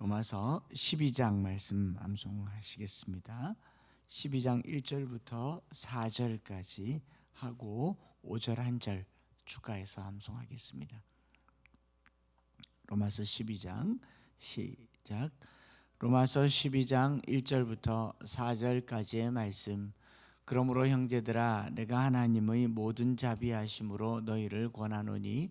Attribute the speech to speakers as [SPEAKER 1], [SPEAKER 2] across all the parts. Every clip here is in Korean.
[SPEAKER 1] 로마서 12장 말씀 암송하시겠습니다. 12장 1절부터 4절까지 하고 5절 한 절 추가해서 암송하겠습니다. 로마서 12장 시작. 로마서 12장 1절부터 4절까지의 말씀. 그러므로 형제들아 내가 하나님의 모든 자비하심으로 너희를 권하노니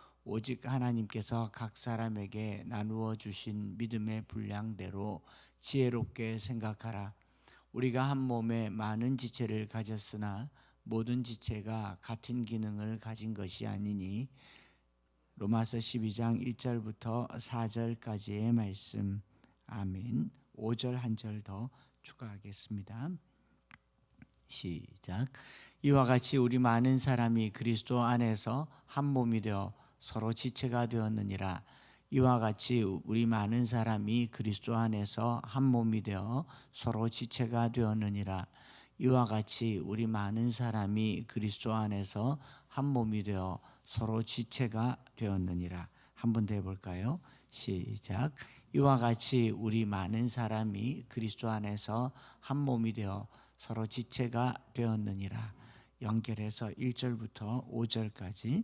[SPEAKER 1] 오직 하나님께서 각 사람에게 나누어 주신 믿음의 분량대로 지혜롭게 생각하라. 우리가 한 몸에 많은 지체를 가졌으나 모든 지체가 같은 기능을 가진 것이 아니니 로마서 12장 1절부터 4절까지의 말씀. 아멘. 5절 한 절 더 추가하겠습니다. 시작. 이와 같이 우리 많은 사람이 그리스도 안에서 한 몸이 되어 서로 지체가 되었느니라. 이와 같이 우리 많은 사람이 그리스도 안에서 한 몸이 되어 서로 지체가 되었느니라. 이와 같이 우리 많은 사람이 그리스도 안에서 한 몸이 되어 서로 지체가 되었느니라. 한 번 더 해볼까요? 시작. 이와 같이 우리 많은 사람이 그리스도 안에서 한 몸이 되어 서로 지체가 되었느니라. 연결해서 1절부터 5절까지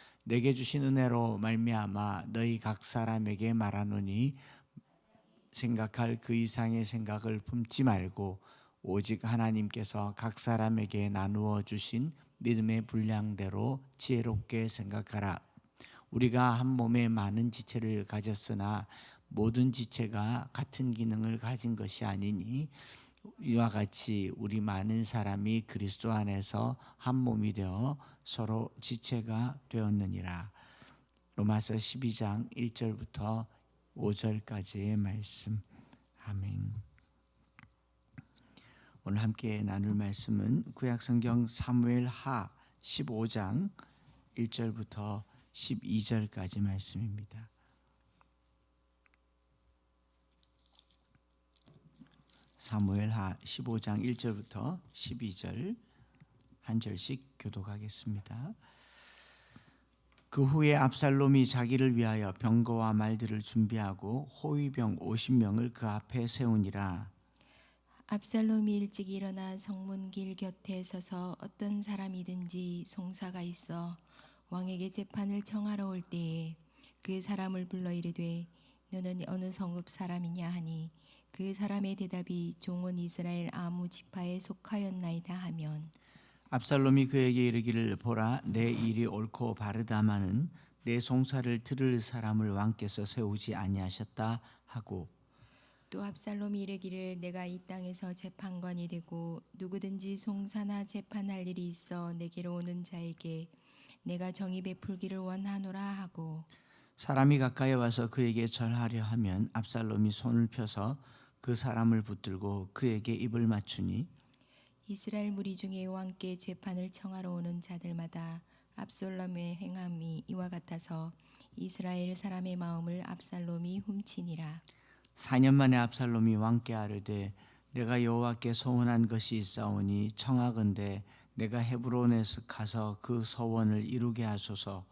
[SPEAKER 1] 내게 주신 은혜로 말미암아 너희 각 사람에게 말하노니 생각할 그 이상의 생각을 품지 말고 오직 하나님께서 각 사람에게 나누어 주신 믿음의 분량대로 지혜롭게 생각하라. 우리가 한 몸에 많은 지체를 가졌으나 모든 지체가 같은 기능을 가진 것이 아니니 이와 같이 우리 많은 사람이 그리스도 안에서 한 몸이 되어 서로 지체가 되었느니라. 로마서 12장 1절부터 5절까지의 말씀. 아멘. 오늘 함께 나눌 말씀은 구약성경 사무엘 하 15장 1절부터 12절까지 말씀입니다. 사무엘하 15장 1절부터 12절 한 절씩 교독하겠습니다. 그 후에 압살롬이 자기를 위하여 병거와 말들을 준비하고 호위병 50명을 그 앞에 세우니라.
[SPEAKER 2] 압살롬이 일찍 일어나 성문길 곁에 서서 어떤 사람이든지 송사가 있어 왕에게 재판을 청하러 올 때에 그 사람을 불러 이르되 너는 어느 성읍 사람이냐 하니 그 사람의 대답이 종은 이스라엘 아무 지파에 속하였나이다 하면
[SPEAKER 1] 압살롬이 그에게 이르기를 보라 내 일이 옳고 바르다마는 내 송사를 들을 사람을 왕께서 세우지 아니하셨다 하고
[SPEAKER 2] 또 압살롬이 이르기를 내가 이 땅에서 재판관이 되고 누구든지 송사나 재판할 일이 있어 내게로 오는 자에게 내가 정의 베풀기를 원하노라 하고
[SPEAKER 1] 사람이 가까이 와서 그에게 절하려 하면 압살롬이 손을 펴서 그 사람을 붙들고 그에게 입을 맞추니
[SPEAKER 2] 이스라엘 무리 중에 왕께 재판을 청하러 오는 자들마다 압살롬의 행함이 이와 같아서 이스라엘 사람의 마음을 압살롬이 훔치니라.
[SPEAKER 1] 4년 만에 압살롬이 왕께 아뢰되 내가 여호와께 소원한 것이 있사오니 청하건대 내가 헤브론에서 가서 그 소원을 이루게 하소서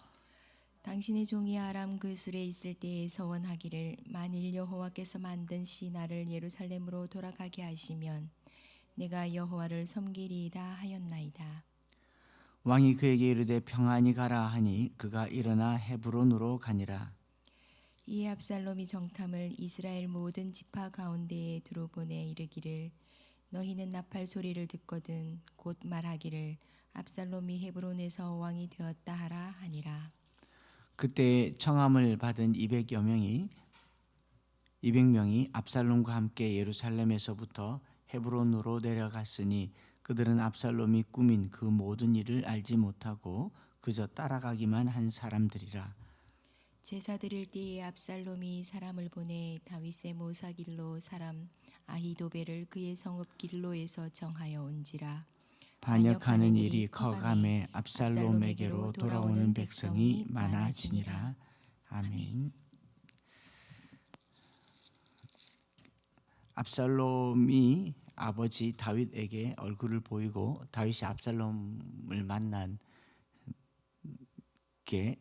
[SPEAKER 2] 당신의 종이 아람 그술에 있을 때에 서원하기를 만일 여호와께서 만든 신하를 예루살렘으로 돌아가게 하시면 내가 여호와를 섬기리이다 하였나이다.
[SPEAKER 1] 왕이 그에게 이르되 평안히 가라 하니 그가 일어나 헤브론으로 가니라
[SPEAKER 2] 이에 압살롬이 정탐을 이스라엘 모든 지파 가운데에 두루 보내 이르기를 너희는 나팔 소리를 듣거든 곧 말하기를 압살롬이 헤브론에서 왕이 되었다 하라 하니라.
[SPEAKER 1] 그때 청함을 받은 200여 명이 200명이 압살롬과 함께 예루살렘에서부터 헤브론으로 내려갔으니 그들은 압살롬이 꾸민 그 모든 일을 알지 못하고 그저 따라가기만 한 사람들이라.
[SPEAKER 2] 제사 드릴 때에 압살롬이 사람을 보내 다윗의 모사길로 사람 아히도벨을 그의 성읍 길로에서 정하여 온지라.
[SPEAKER 1] 반역하는 일이 커감에 압살롬에게로 돌아오는 백성이 많아지니라. 아멘. 압살롬이 아버지 다윗에게 얼굴을 보이고 다윗이 압살롬을 만난 게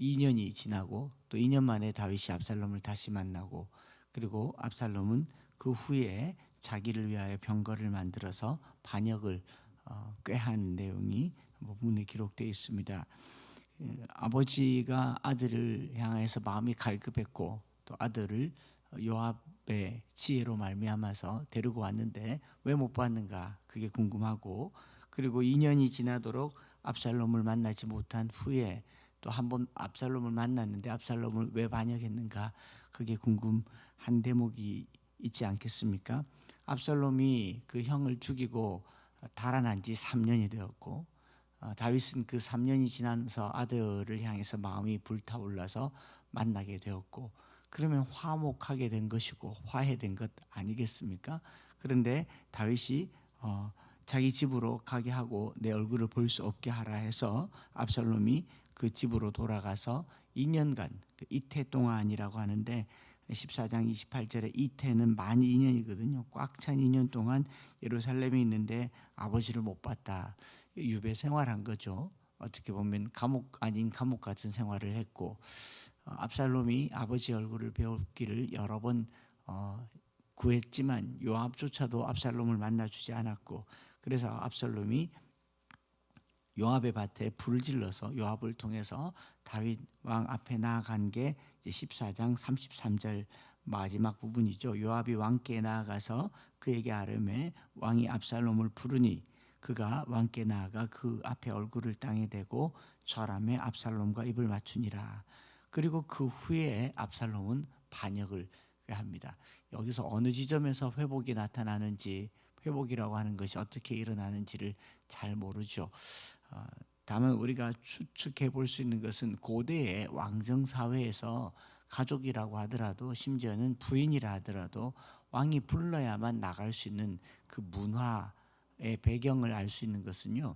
[SPEAKER 1] 2년이 지나고 또 2년 만에 다윗이 압살롬을 다시 만나고 그리고 압살롬은 그 후에 자기를 위하여 병거를 만들어서 반역을 어, 꾀한 내용이 본문에 기록되어 있습니다. 그 아버지가 아들을 향해서 마음이 갈급했고 또 아들을 요압의 지혜로 말미암아서 데리고 왔는데 왜 못 봤는가 그게 궁금하고 그리고 2년이 지나도록 압살롬을 만나지 못한 후에 또 한 번 압살롬을 만났는데 압살롬을 왜 반역했는가 그게 궁금한 대목이 있지 않겠습니까? 압살롬이 그 형을 죽이고 달아난 지 3년이 되었고 어, 다윗은 그 3년이 지나서 아들을 향해서 마음이 불타올라서 만나게 되었고 그러면 화목하게 된 것이고 화해된 것 아니겠습니까? 그런데 다윗이 어, 자기 집으로 가게 하고 내 얼굴을 볼 수 없게 하라 해서 압살롬이 그 집으로 돌아가서 2년간 그 이태 동안이라고 하는데 14장 28절에 이태는 만 2년이거든요. 꽉 찬 2년 동안 예루살렘에 있는데 아버지를 못 봤다. 유배 생활한 거죠. 어떻게 보면 감옥 아닌 감옥 같은 생활을 했고 어, 압살롬이 아버지 얼굴을 배웠기를 여러 번 어, 구했지만 요압조차도 압살롬을 만나주지 않았고 그래서 압살롬이 요압의 밭에 불을 질러서 요압을 통해서 다윗 왕 앞에 나아간 게 이제 14장 33절 마지막 부분이죠. 요압이 왕께 나아가서 그에게 아뢰매 왕이 압살롬을 부르니 그가 왕께 나아가 그 앞에 얼굴을 땅에 대고 절함에 압살롬과 입을 맞추니라. 그리고 그 후에 압살롬은 반역을 합니다. 여기서 어느 지점에서 회복이 나타나는지 회복이라고 하는 것이 어떻게 일어나는지를 잘 모르죠. 어, 다만 우리가 추측해 볼 수 있는 것은 고대의 왕정 사회에서 가족이라고 하더라도 심지어는 부인이라 하더라도 왕이 불러야만 나갈 수 있는 그 문화의 배경을 알 수 있는 것은요.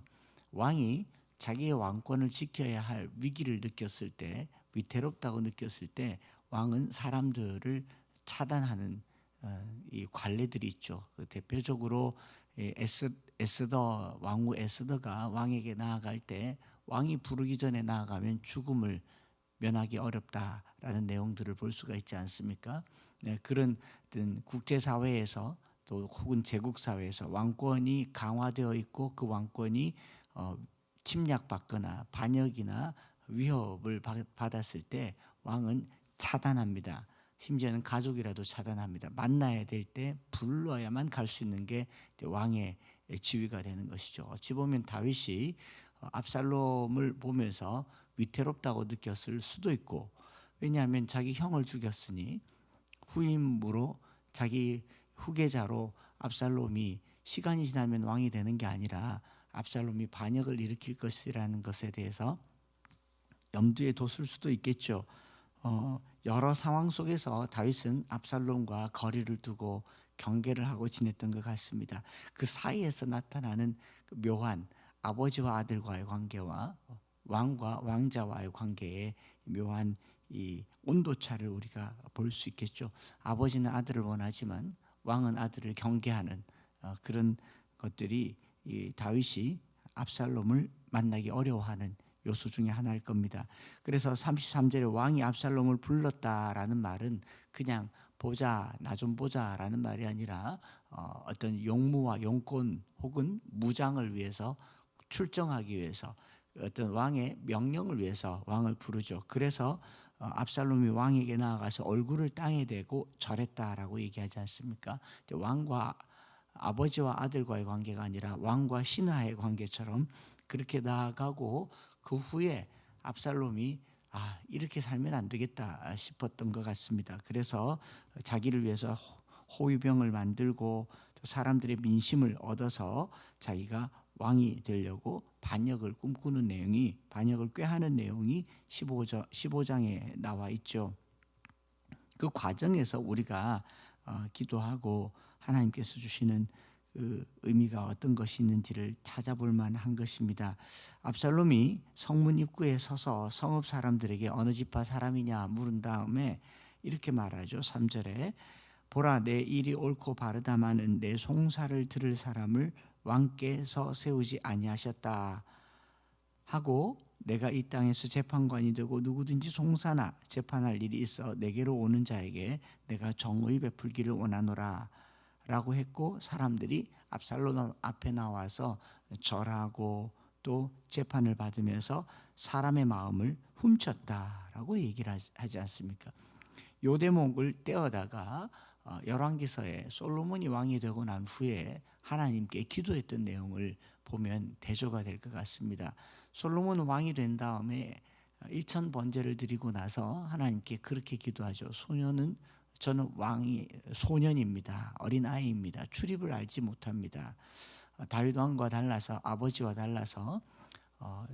[SPEAKER 1] 왕이 자기의 왕권을 지켜야 할 위기를 느꼈을 때 위태롭다고 느꼈을 때 왕은 사람들을 차단하는 어, 이 관례들이 있죠. 그 대표적으로 에스, 에스더 왕후 에스더가 왕에게 나아갈 때 왕이 부르기 전에 나아가면 죽음을 면하기 어렵다라는 내용들을 볼 수가 있지 않습니까? 네, 그런 국제 사회에서 또 혹은 제국 사회에서 왕권이 강화되어 있고 그 왕권이 어, 침략받거나 반역이나 위협을 받았을 때 왕은 차단합니다. 심지어는 가족이라도 차단합니다. 만나야 될 때 불러야만 갈 수 있는 게 왕의 지위가 되는 것이죠. 어찌 보면 다윗이 어, 압살롬을 보면서 위태롭다고 느꼈을 수도 있고 왜냐하면 자기 형을 죽였으니 후임으로 자기 후계자로 압살롬이 시간이 지나면 왕이 되는 게 아니라 압살롬이 반역을 일으킬 것이라는 것에 대해서 염두에 뒀을 수도 있겠죠. 어, 여러 상황 속에서 다윗은 압살롬과 거리를 두고 경계를 하고 지냈던 것 같습니다. 그 사이에서 나타나는 그 묘한 아버지와 아들과의 관계와 왕과 왕자와의 관계에 묘한 이 온도차를 우리가 볼 수 있겠죠. 아버지는 아들을 원하지만 왕은 아들을 경계하는 어, 그런 것들이 이 다윗이 압살롬을 만나기 어려워하는 요소 중에 하나일 겁니다. 그래서 33절에 왕이 압살롬을 불렀다라는 말은 그냥 보자 나 좀 보자라는 말이 아니라 어, 어떤 용무와 용권 혹은 무장을 위해서 출정하기 위해서 어떤 왕의 명령을 위해서 왕을 부르죠. 그래서 어, 압살롬이 왕에게 나아가서 얼굴을 땅에 대고 절했다라고 얘기하지 않습니까? 왕과 아버지와 아들과의 관계가 아니라 왕과 신하의 관계처럼 그렇게 나아가고 그 후에 압살롬이 아 이렇게 살면 안 되겠다 싶었던 것 같습니다. 그래서 자기를 위해서 호- 호위병을 만들고 또 사람들의 민심을 얻어서 자기가 왕이 되려고 반역을 꿈꾸는 내용이 반역을 꾀하는 내용이 15장, 15장에 나와 있죠. 그 과정에서 우리가 어, 기도하고 하나님께서 주시는 그 의미가 어떤 것이 있는지를 찾아볼 만한 것입니다. 압살롬이 성문 입구에 서서 성읍 사람들에게 어느 집파 사람이냐 물은 다음에 이렇게 말하죠. 3절에 보라 내 일이 옳고 바르다마는 내 송사를 들을 사람을 왕께서 세우지 아니하셨다 하고 내가 이 땅에서 재판관이 되고 누구든지 송사나 재판할 일이 있어 내게로 오는 자에게 내가 정의 베풀기를 원하노라 라고 했고 사람들이 압살롬 앞에 나와서 절하고 또 재판을 받으면서 사람의 마음을 훔쳤다라고 얘기를 하지- 않습니까? 요 대목을 떼어다가 어, 열왕기서에 솔로몬이 왕이 되고 난 후에 하나님께 기도했던 내용을 보면 대조가 될 것 같습니다. 솔로몬 왕이 된 다음에 일천 번제를 드리고 나서 하나님께 그렇게 기도하죠. 소년은 저는 왕이 소년입니다. 어린 아이입니다. 출입을 알지 못합니다. 어, 다윗 왕과 달라서 아버지와 달라서 어,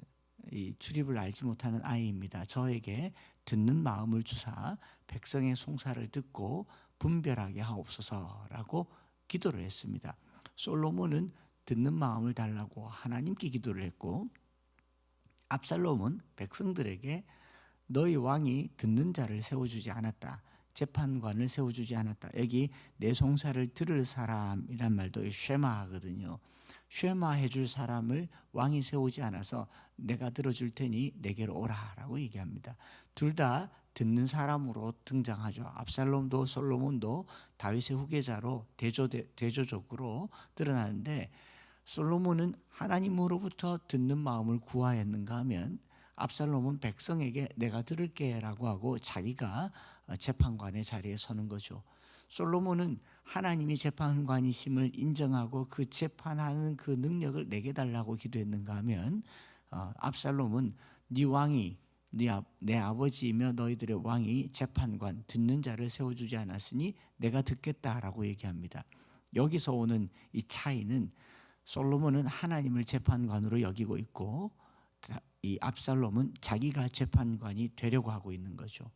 [SPEAKER 1] 이 출입을 알지 못하는 아이입니다. 저에게 듣는 마음을 주사 백성의 송사를 듣고 분별하게 하옵소서라고 기도를 했습니다. 솔로몬은 듣는 마음을 달라고 하나님께 기도를 했고 압살롬은 백성들에게 너희 왕이 듣는 자를 세워주지 않았다. 재판관을 세워주지 않았다. 여기 내 송사를 들을 사람이란 말도 쉐마하거든요. 쉐마해 줄 사람을 왕이 세우지 않아서 내가 들어줄 테니 내게로 오라라고 얘기합니다. 둘 다 듣는 사람으로 등장하죠. 압살롬도 솔로몬도 다윗의 후계자로 대조 대조적으로 드러나는데 솔로몬은 하나님으로부터 듣는 마음을 구하였는가 하면 압살롬은 백성에게 내가 들을게라고 하고 자기가 재판관의 자리에 서는 거죠. 솔로몬은 하나님이 재판관이심을 인정하고 그 재판하는 그 능력을 내게 달라고 기도했는가 하면 어, 압살롬은 네 왕이 네, 아, 내 아버지이며 너희들의 왕이 재판관 듣는 자를 세워주지 않았으니 내가 듣겠다라고 얘기합니다. 여기서 오는 이 차이는 솔로몬은 하나님을 재판관으로 여기고 있고 이 압살롬은 자기가 재판관이 되려고 하고 있는 거죠.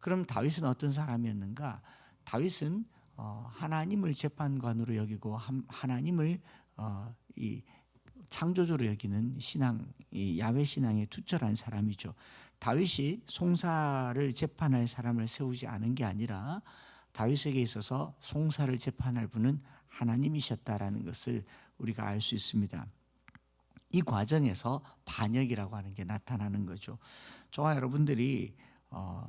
[SPEAKER 1] 그럼 다윗은 어떤 사람이었는가? 다윗은 어, 하나님을 재판관으로 여기고 함- 하나님을 어, 이 창조주로 여기는 신앙, 이 야훼 신앙에 투철한 사람이죠. 다윗이 송사를 재판할 사람을 세우지 않은 게 아니라 다윗에게 있어서 송사를 재판할 분은 하나님이셨다라는 것을 우리가 알 수 있습니다. 이 과정에서 반역이라고 하는 게 나타나는 거죠. 저와 여러분들이 어,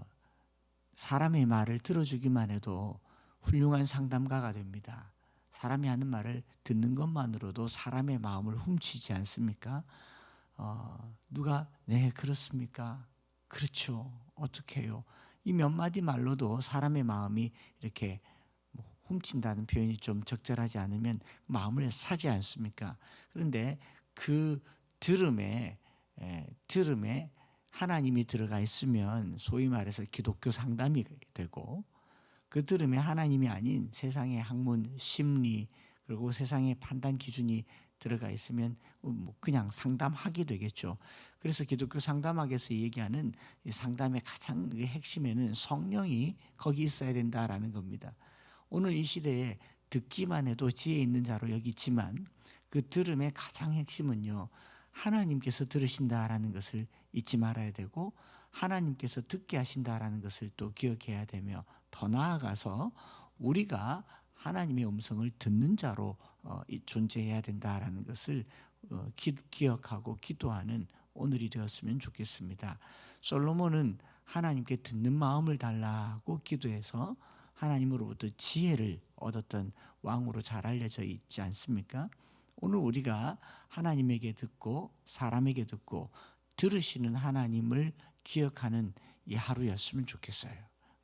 [SPEAKER 1] 사람의 말을 들어주기만 해도 훌륭한 상담가가 됩니다. 사람이 하는 말을 듣는 것만으로도 사람의 마음을 훔치지 않습니까? 어, 누가 네 그렇습니까? 그렇죠. 어떻게 해요? 이 몇 마디 말로도 사람의 마음이 이렇게 뭐 훔친다는 표현이 좀 적절하지 않으면 마음을 사지 않습니까? 그런데 그 들음에 에, 들음에 하나님이 들어가 있으면 소위 말해서 기독교 상담이 되고 그 들음에 하나님이 아닌 세상의 학문, 심리 그리고 세상의 판단 기준이 들어가 있으면 뭐 그냥 상담하게 되겠죠. 그래서 기독교 상담학에서 얘기하는 이 상담의 가장 그 핵심에는 성령이 거기 있어야 된다라는 겁니다. 오늘 이 시대에 듣기만 해도 지혜 있는 자로 여기지만 그 들음의 가장 핵심은요. 하나님께서 들으신다라는 것을 잊지 말아야 되고 하나님께서 듣게 하신다라는 것을 또 기억해야 되며 더 나아가서 우리가 하나님의 음성을 듣는 자로 어, 이- 존재해야 된다라는 것을 어, 기, 기억하고 기도하는 오늘이 되었으면 좋겠습니다. 솔로몬은 하나님께 듣는 마음을 달라고 기도해서 하나님으로부터 지혜를 얻었던 왕으로 잘 알려져 있지 않습니까? 오늘 우리가 하나님에게 듣고 사람에게 듣고 들으시는 하나님을 기억하는 이 하루였으면 좋겠어요.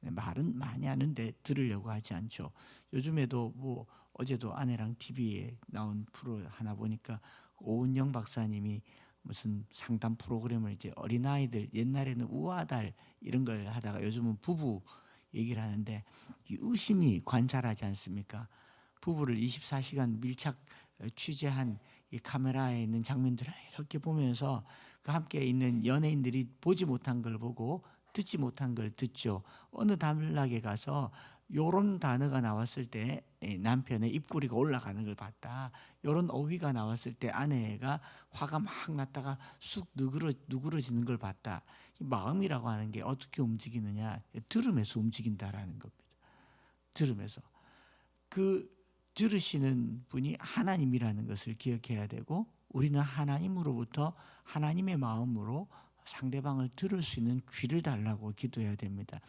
[SPEAKER 1] 말은 많이 하는데 들으려고 하지 않죠. 요즘에도 뭐 어제도 아내랑 TV에 나온 프로 하나 보니까 오은영 박사님이 무슨 상담 프로그램을 이제 어린아이들 옛날에는 우아달 이런 걸 하다가 요즘은 부부 얘기를 하는데 유심히 관찰하지 않습니까? 부부를 24시간 밀착 취재한 이 카메라에 있는 장면들을 이렇게 보면서 그 함께 있는 연예인들이 보지 못한 걸 보고 듣지 못한 걸 듣죠. 어느 단락에 가서 요런 단어가 나왔을 때 남편의 입꼬리가 올라가는 걸 봤다. 요런 어휘가 나왔을 때 아내가 화가 막 났다가 쑥 누그러, 누그러지는 걸 봤다. 이 마음이라고 하는 게 어떻게 움직이느냐? 들음에서 움직인다라는 겁니다. 들음에서. 그 들으시는 분이 하나님이라는 것을 기억해야 되고 우리는 하나님으로부터 하나님의 마음으로 상대방을 들을 수 있는 귀를 달라고 기도해야 됩니다.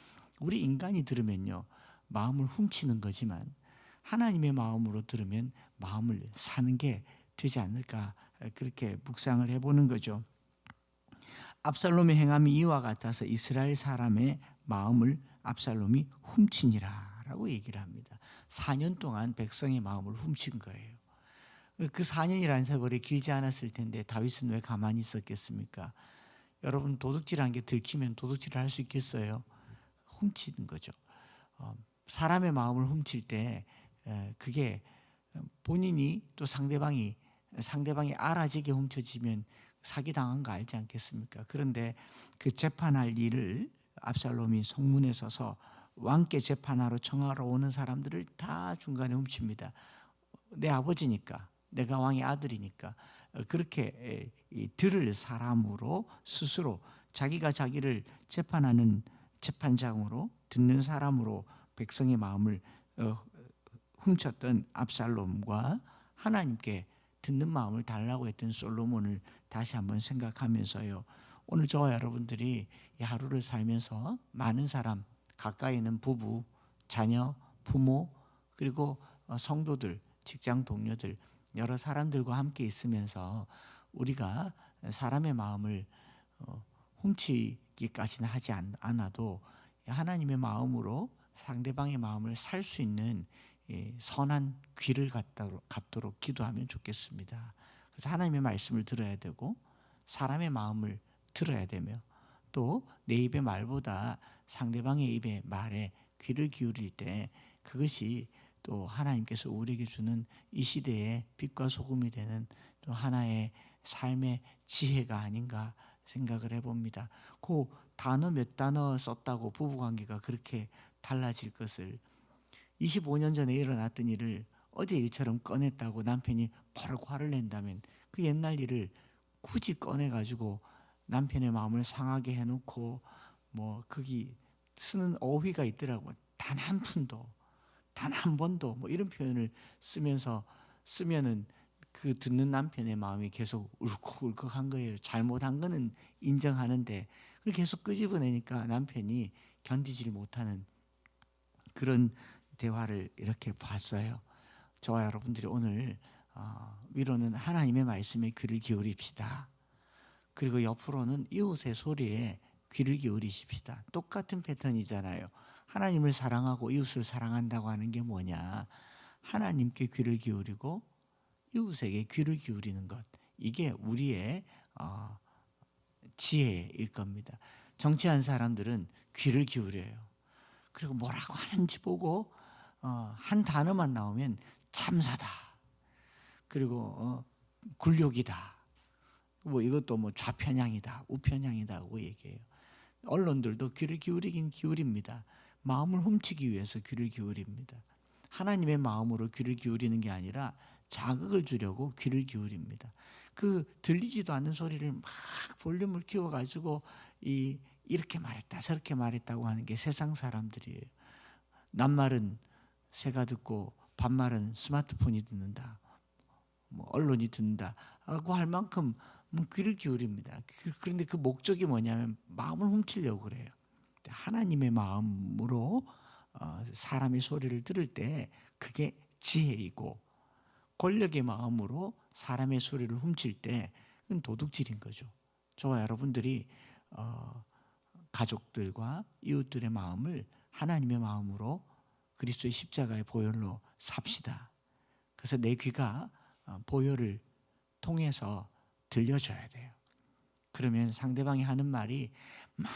[SPEAKER 1] 우리 인간이 들으면요. 마음을 훔치는 거지만 하나님의 마음으로 들으면 마음을 사는 게 되지 않을까 그렇게 묵상을 해보는 거죠. 압살롬의 행함이 이와 같아서 이스라엘 사람의 마음을 압살롬이 훔치니라 라고 얘기를 합니다. 4년 동안 백성의 마음을 훔친 거예요. 그 4년이라는 세월이 길지 않았을 텐데 다윗은 왜 가만히 있었겠습니까? 여러분 도둑질한 게 들키면 도둑질을 할 수 있겠어요? 훔치는 거죠. 어, 사람의 마음을 훔칠 때 그게 본인이 또 상대방이 상대방이 알아지게 훔쳐지면 사기 당한 거 알지 않겠습니까? 그런데 그 재판할 일을 압살롬이 성문에 서서 왕께 재판하러 청하러 오는 사람들을 다 중간에 훔칩니다. 내 아버지니까 내가 왕의 아들이니까 그렇게 들을 사람으로 스스로 자기가 자기를 재판하는 재판장으로 듣는 사람으로 백성의 마음을 어, 훔쳤던 압살롬과 하나님께 듣는 마음을 달라고 했던 솔로몬을 다시 한번 생각하면서요. 오늘 저와 여러분들이 이 하루를 살면서 많은 사람 가까이 있는 부부, 자녀, 부모 그리고 어, 성도들, 직장 동료들 여러 사람들과 함께 있으면서 우리가 사람의 마음을 어, 훔치기까지는 하지 않아도 하나님의 마음으로 상대방의 마음을 살 수 있는 선한 귀를 갖도록 기도하면 좋겠습니다. 그래서 하나님의 말씀을 들어야 되고 사람의 마음을 들어야 되며 또 내 입의 말보다 상대방의 입의 말에 귀를 기울일 때 그것이 또 하나님께서 우리에게 주는 이 시대의 빛과 소금이 되는 또 하나의 삶의 지혜가 아닌가 생각을 해봅니다. 그 단어 몇 단어 썼다고 부부관계가 그렇게 달라질 것을 25년 전에 일어났던 일을 어제 일처럼 꺼냈다고 남편이 바로 화를 낸다면 그 옛날 일을 굳이 꺼내 가지고 남편의 마음을 상하게 해놓고 뭐 거기 쓰는 어휘가 있더라고 단 한 푼도 단 한 번도 뭐 이런 표현을 쓰면서 쓰면은 그 듣는 남편의 마음이 계속 울컥울컥한 거예요. 잘못한 거는 인정하는데 그걸 계속 끄집어내니까 남편이 견디질 못하는 그런 대화를 이렇게 봤어요. 저와 여러분들이 오늘 어, 위로는 하나님의 말씀에 귀를 기울입시다. 그리고 옆으로는 이웃의 소리에 귀를 기울이십시다. 똑같은 패턴이잖아요. 하나님을 사랑하고 이웃을 사랑한다고 하는 게 뭐냐? 하나님께 귀를 기울이고 이웃에게 귀를 기울이는 것. 이게 우리의 어, 지혜일 겁니다. 정치한 사람들은 귀를 기울여요. 그리고 뭐라고 하는지 보고 어, 한 단어만 나오면 참사다. 그리고 어, 굴욕이다. 뭐 이것도 뭐 좌편향이다, 우편향이다고 얘기해요. 언론들도 귀를 기울이긴 기울입니다. 마음을 훔치기 위해서 귀를 기울입니다. 하나님의 마음으로 귀를 기울이는 게 아니라 자극을 주려고 귀를 기울입니다. 그 들리지도 않는 소리를 막 볼륨을 키워 가지고 이 이렇게 말했다 저렇게 말했다고 하는 게 세상 사람들이에요. 남말은 새가 듣고 반말은 스마트폰이 듣는다. 뭐 언론이 듣는다라고 할 만큼 뭐 귀를 기울입니다. 그런데 그 목적이 뭐냐면 마음을 훔치려고 그래요. 하나님의 마음으로 어, 사람의 소리를 들을 때 그게 지혜이고 권력의 마음으로 사람의 소리를 훔칠 때 그건 도둑질인 거죠. 저와 여러분들이 어, 가족들과 이웃들의 마음을 하나님의 마음으로 그리스도의 십자가의 보혈로 삽시다. 그래서 내 귀가 어, 보혈을 통해서 들려줘야 돼요. 그러면 상대방이 하는 말이 막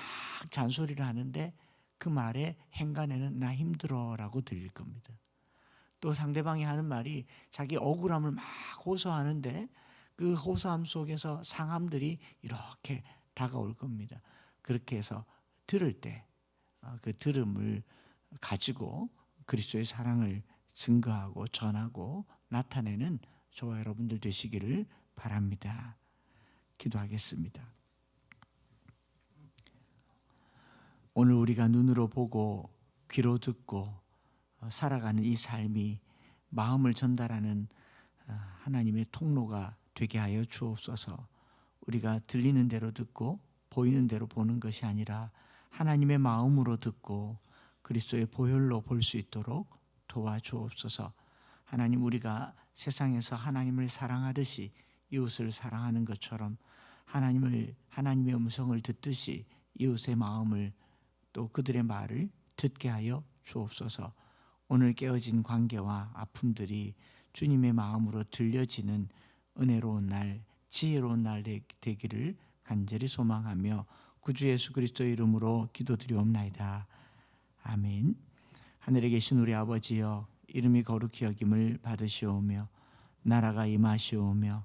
[SPEAKER 1] 잔소리를 하는데 그 말에 행간에는 나 힘들어라고 들릴 겁니다. 또 상대방이 하는 말이 자기 억울함을 막 호소하는데 그 호소함 속에서 상함들이 이렇게 다가올 겁니다. 그렇게 해서 들을 때 그 들음을 가지고 그리스도의 사랑을 증거하고 전하고 나타내는 저와 여러분들 되시기를 바랍니다. 기도하겠습니다. 오늘 우리가 눈으로 보고 귀로 듣고 어, 살아가는 이 삶이 마음을 전달하는 어, 하나님의 통로가 되게 하여 주옵소서. 우리가 들리는 대로 듣고 보이는 대로 보는 것이 아니라 하나님의 마음으로 듣고 그리스도의 보혈로 볼 수 있도록 도와주옵소서. 하나님 우리가 세상에서 하나님을 사랑하듯이 이웃을 사랑하는 것처럼 하나님을 하나님의 음성을 듣듯이 이웃의 마음을 또 그들의 말을 듣게 하여 주옵소서. 오늘 깨어진 관계와 아픔들이 주님의 마음으로 들려지는 은혜로운 날, 지혜로운 날 되- 되기를 간절히 소망하며 구주 예수 그리스도의 이름으로 기도드리옵나이다. 아멘. 하늘에 계신 우리 아버지여 이름이 거룩히 여김을 받으시오며 나라가 임하시오며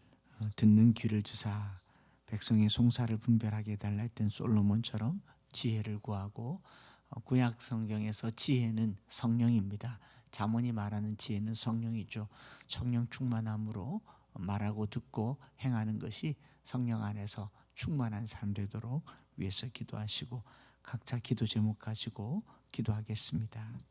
[SPEAKER 1] 듣는 귀를 주사 백성의 송사를 분별하게 해달라 했던 솔로몬처럼 지혜를 구하고 어, 구약 성경에서 지혜는 성령입니다. 자문이 말하는 지혜는 성령이죠. 성령 충만함으로 말하고 듣고 행하는 것이 성령 안에서 충만한 삶 되도록 위해서 기도하시고 각자 기도 제목 가지고 기도하겠습니다.